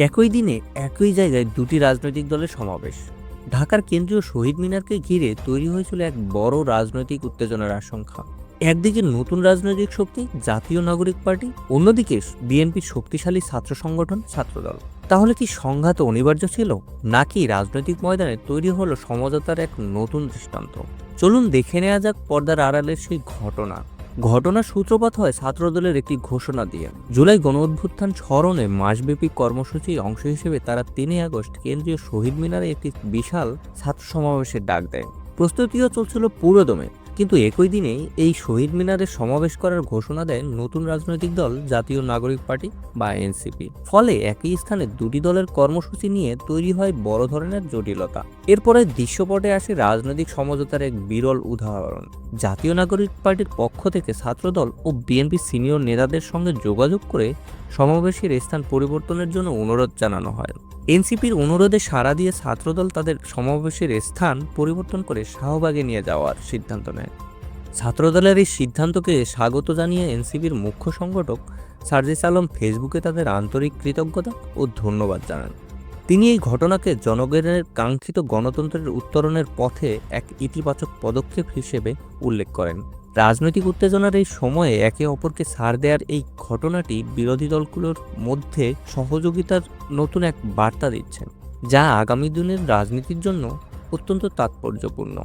একই দিনে একই জায়গায় দুটি রাজনৈতিক দলের সমাবেশ। ঢাকার কেন্দ্রীয় শহীদ মিনারকে ঘিরে তৈরি হয়েছিল এক বড় রাজনৈতিক উত্তেজনার আশঙ্কা। একদিকে নতুন রাজনৈতিক শক্তি, জাতীয় নাগরিক পার্টি, অন্যদিকে বিএনপির শক্তিশালী ছাত্র সংগঠন, ছাত্রদল। তাহলে কি সংঘাত অনিবার্য ছিল? নাকি রাজনৈতিক ময়দানে তৈরি হলো সমঝোতার এক নতুন দৃষ্টান্ত? চলুন দেখে নেওয়া যাক পর্দার আড়ালের সেই ঘটনা। ঘটনার সূত্রপাত হয় ছাত্রদলের একটি ঘোষণা দিয়ে। জুলাই গণ অভ্যুত্থান স্মরণে মাসব্যাপী কর্মসূচির অংশ হিসেবে তারা তিনই আগস্ট কেন্দ্রীয় শহীদ মিনারে একটি বিশাল ছাত্র সমাবেশের ডাক দেয়। প্রস্তুতিও চলছিল পুরোদমে। কিন্তু একই দিনে এই শহীদ মিনারে সমাবেশ করার ঘোষণা দেয় নতুন রাজনৈতিক দল, জাতীয় নাগরিক পার্টি বা এনসিপি। ফলে একই স্থানে দুটি দলের কর্মসূচি নিয়ে তৈরি হয় বড় ধরনের জটিলতা। এরপরে দৃশ্যপটে আসে রাজনৈতিক সমঝোতার এক বিরল উদাহরণ। জাতীয় নাগরিক পার্টির পক্ষ থেকে ছাত্রদল ও বিএনপি সিনিয়র নেতাদের সঙ্গে যোগাযোগ করে সমাবেশের স্থান পরিবর্তনের জন্য অনুরোধ জানানো হয়। এনসিপির অনুরোধে সাড়া দিয়ে ছাত্রদল তাদের সমাবেশের স্থান পরিবর্তন করে শাহবাগে নিয়ে যাওয়ার সিদ্ধান্ত নেয়। ছাত্রদলের এই সিদ্ধান্তকে স্বাগত জানিয়ে এনসিপির মুখ্য সংগঠক সার্জিস আলম ফেসবুকে তাদের আন্তরিক কৃতজ্ঞতা ও ধন্যবাদ জানান। তিনি এই ঘটনাকে জনগণের কাঙ্ক্ষিত গণতন্ত্রের উত্তরণের পথে এক ইতিবাচক পদক্ষেপ হিসেবে উল্লেখ করেন। রাজনৈতিক উত্তেজনার এই সময়ে একে অপরকে সার দেওয়ার এই ঘটনাটি বিরোধী দলগুলোর মধ্যে সহযোগিতার নতুন এক বার্তা দিচ্ছেন, যা আগামী দিনের রাজনীতির জন্য অত্যন্ত তাৎপর্যপূর্ণ।